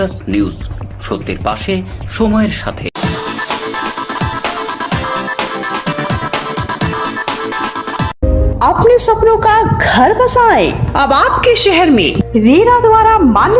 Plus news সত্যের পাশে সময়ের সাথে अपने सपनों का घर बसाएं अब आपके शहर में रेरा द्वारा मान्यता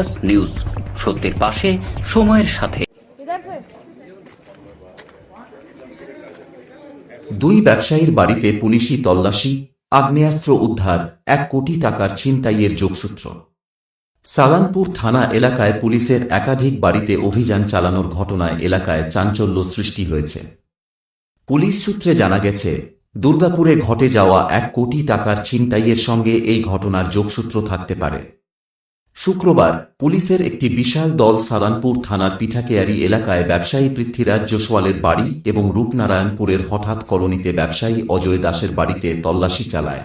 প্লাস নিউজ, সত্যের পাশে, সময়ের সাথে। দুই ব্যবসায়ীর বাড়িতে পুলিশি তল্লাশি, আগ্নেয়াস্ত্র উদ্ধার, এক কোটি টাকার ছিনতাইয়ের যোগসূত্র। সালানপুর থানা এলাকায় পুলিশের একাধিক বাড়িতে অভিযান চালানোর ঘটনায় এলাকায় চাঞ্চল্য সৃষ্টি হয়েছে। পুলিশ সূত্রে জানা গেছে, দুর্গাপুরে ঘটে যাওয়া এক কোটি টাকার ছিনতাইয়ের সঙ্গে এই ঘটনার যোগসূত্র থাকতে পারে। শুক্রবার পুলিশের একটি বিশাল দল সালানপুর থানার পিঠাকেয়ারি এলাকায় ব্যবসায়ী পৃথ্বীরাজ জোসওয়ালের বাড়ি এবং রূপনারায়ণপুরের হঠাৎ কলোনিতে ব্যবসায়ী অজয় দাসের বাড়িতে তল্লাশি চালায়।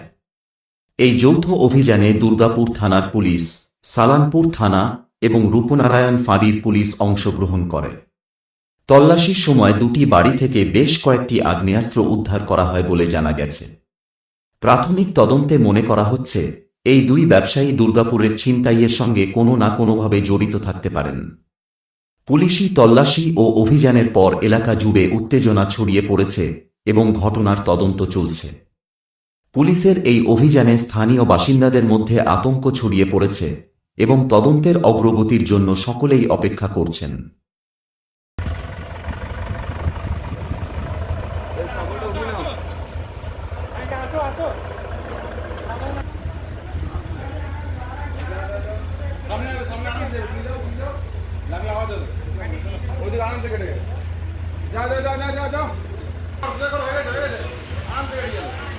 এই যৌথ অভিযানে দুর্গাপুর থানার পুলিশ, সালানপুর থানা এবং রূপনারায়ণ ফাঁড়ির পুলিশ অংশগ্রহণ করে। তল্লাশির সময় দুটি বাড়ি থেকে বেশ কয়েকটি আগ্নেয়াস্ত্র উদ্ধার করা হয় বলে জানা গেছে। প্রাথমিক তদন্তে মনে করা হচ্ছে এই দুই ব্যবসায়ী দুর্গাপুরের ছিনতাইয়ের সঙ্গে কোনো না কোনোভাবে জড়িত থাকতে পারেন। পুলিশি তল্লাশি ও অভিযানের পর এলাকা জুড়ে উত্তেজনা ছড়িয়ে পড়েছে এবং ঘটনার তদন্ত চলছে। পুলিশের এই অভিযানে স্থানীয় বাসিন্দাদের মধ্যে আতঙ্ক ছড়িয়ে পড়েছে এবং তদন্তের অগ্রগতির জন্য সকলেই অপেক্ষা করছেন।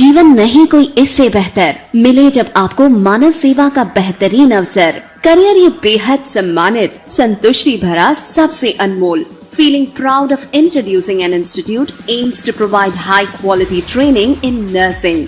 जीवन नहीं कोई इससे बेहतर मिले जब आपको मानव सेवा का बेहतरीन अवसर करियर ये बेहद सम्मानित संतुष्टि भरा सबसे अनमोल Feeling proud of introducing an institute aims to provide high quality training in nursing.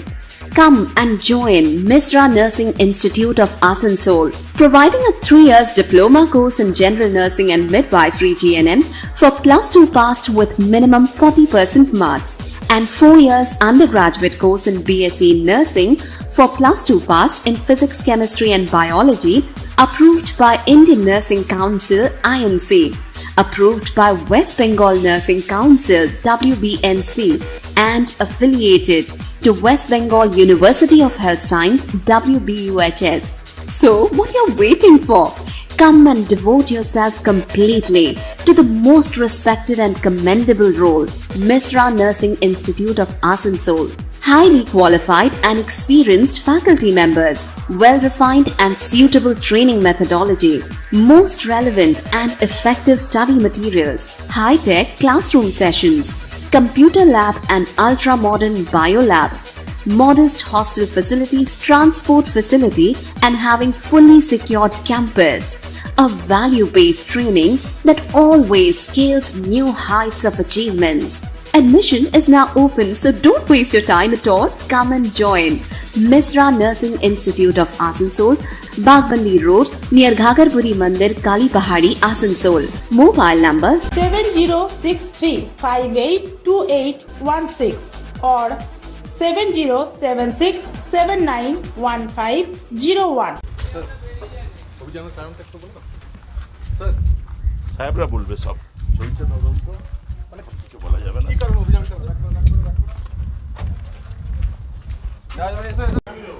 Come and join Misra Nursing Institute of Asansol, providing a three years diploma course in general nursing and midwifery GNM for plus two passed with minimum 40% marks and 4 years undergraduate course in BSc Nursing for plus 2 passed in Physics, Chemistry and Biology approved by Indian Nursing Council INC approved by West Bengal Nursing Council WBNC and affiliated to West Bengal University of Health Science WBUHS so, what are you're waiting for? Come and devote yourself completely to the most respected and commendable role, Misra Nursing Institute of Asansol. Highly qualified and experienced faculty members, well refined and suitable training methodology, most relevant and effective study materials, high tech classroom sessions, computer lab and ultra modern biolab, modest hostel facility, transport facility, and having fully secured campus. A value based training that always scales new heights of achievements. Admission is now open, so don't waste your time at all. Come and join Misra Nursing Institute of Asansol, Bagbandi Road, near Ghagarpuri Mandir, Kali Pahadi, Asansol. Mobile number seven zero six three five eight two eight one six or seven zero seven six seven nine one five zero one. অভিযানের কারণটা একটু বলুন sir সাহেবরা বলবে সব চলছে তদন্ত মানে কিছু বলা যাবে না কি কারণ অভিযান রাখ রাখ রাখ রাখ যা যা এসো এসো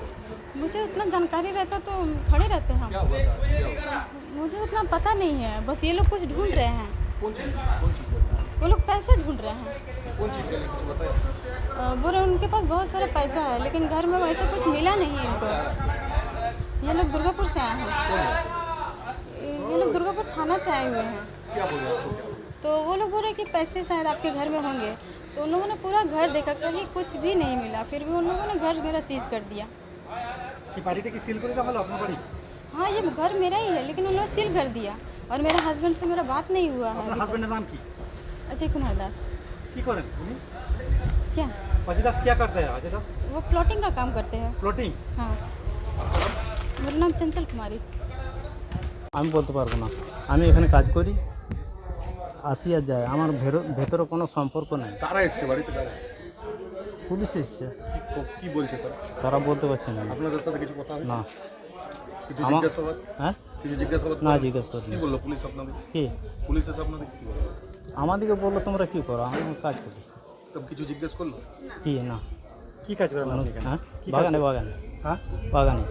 मुझे उतना जानकारी रहता तो खड़े रहते हम क्या हुआ था क्या हुआ मुझे उतना पता नहीं है बस ये लोग कुछ ढूंढ रहे हैं कौन चीज कौन चीज के लिए? वो लोग पैसे ढूंढ रहे हैं कौन चीज के लिए कुछ बताया अ, बोल रहे हैं उनके पास बहुत सारा पैसा है लेकिन घर में वैसे कुछ मिला नहीं है इनको ये लोग दुर्गापुर से आए हैं ये लोग दुर्गापुर थाना से आए हुए हैं क्या बोल रहे हैं आपको क्या तो वो लोग बोल रहे हैं कि पैसे शायद आपके घर में होंगे तो उन लोगों ने पूरा घर देखा कहीं कुछ भी नहीं मिला फिर भी उन लोगों ने घर मेरा सीज कर दिया কি বাড়িটা কি সিল করে রাখা হলো আপনার বাড়ি हाँ ये घर मेरा ही है लेकिन उन लोगों ने सील कर दिया और मेरे हस्बैंड से मेरा बात नहीं हुआ है আপনার अभी तक। হাজবেন্ডের নাম কি अजय कुमार दास কি করেন উনি क्या অজয় দাস क्या करते हैं अजय दास वो प्लॉटिंग का काम करते हैं প্লটিং हाँ मेरा नाम चंचल कुमारी আমি বলতে পারবো না আমি এখানে কাজ করি আসি আর যাই আমার ভেরো- ভেতরে কোনো সম্পর্ক নেই কারা এসছে বাড়িতে কারা এসছে পুলিশ এসছে কি ক- কি বলছে তারা তারা বলতে পারছে না আপনাদের সাথে কিছু কথা হয়েছে না কিছু আমার- জিজ্ঞাসাবাদ হ্যাঁ কিছু জিজ্ঞাসাবাদ না জিজ্ঞেস করিনি কি বলল পুলিশ আপনাদের? কি? পুলিশ এসে আপনাদের কি বলল? আমাদেরকে বলল তোমরা কি করো? আমি কাজ করি। তো কিছু জিজ্ঞেস করল? কি? না। কি কাজ করেন আপনি এখানে? হ্যাঁ? কি কাজ বাগানে বাগানে। হ্যাঁ? কি বাগানে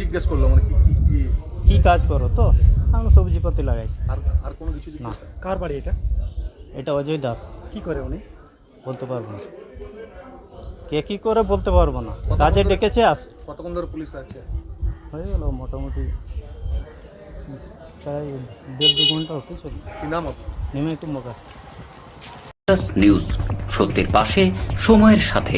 জিজ্ঞেস করল? মানে কি কি কি কি কাজ করো তো? আমি সবজিপাতি লাগাই। আর আর কোনো কিছু জিজ্ঞেস কার বাড়ি এটা? এটা অজয় দাস। কি করে উনি? বলতে পারব না। কে কি করে বলতে পারব না? কাজে ডেকেছে আস কতক্ষণ ধরে পুলিশ আছে? হয়ে গেল মোটামুটি। প্রায় দেড় দু ঘণ্টা হতে চলে নাম নেমে একটু মোকা নিউজ সত্যের পাশে সময়ের সাথে।